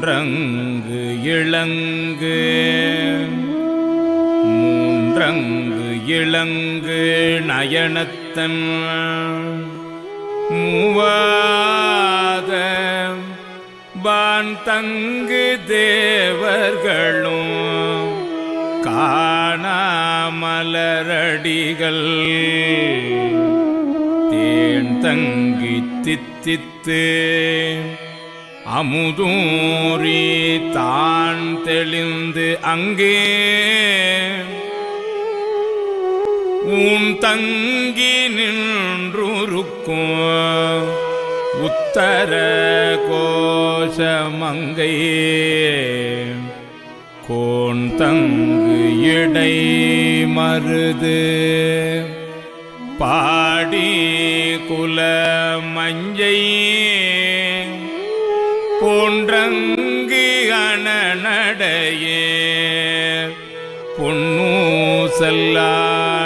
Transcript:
மூன்றங்கு இளங்கு. மூன்றங்கு இளங்கு நயனத்தன். மூவாத வான் தங்கு தேவர்களும் காணாமலரடிகள். தேன் தங்கி தித்தித்து அமுதூரி தான் தெளிந்து அங்கே. உன் தங்கி நின்றுருக்கும் உத்தர கோஷமங்கை கோன் தங்கு இடை மருது. பாடி குல மஞ்சையே. போன்றங்கு அணநடையே பொன்னூ செல்லாடாமோ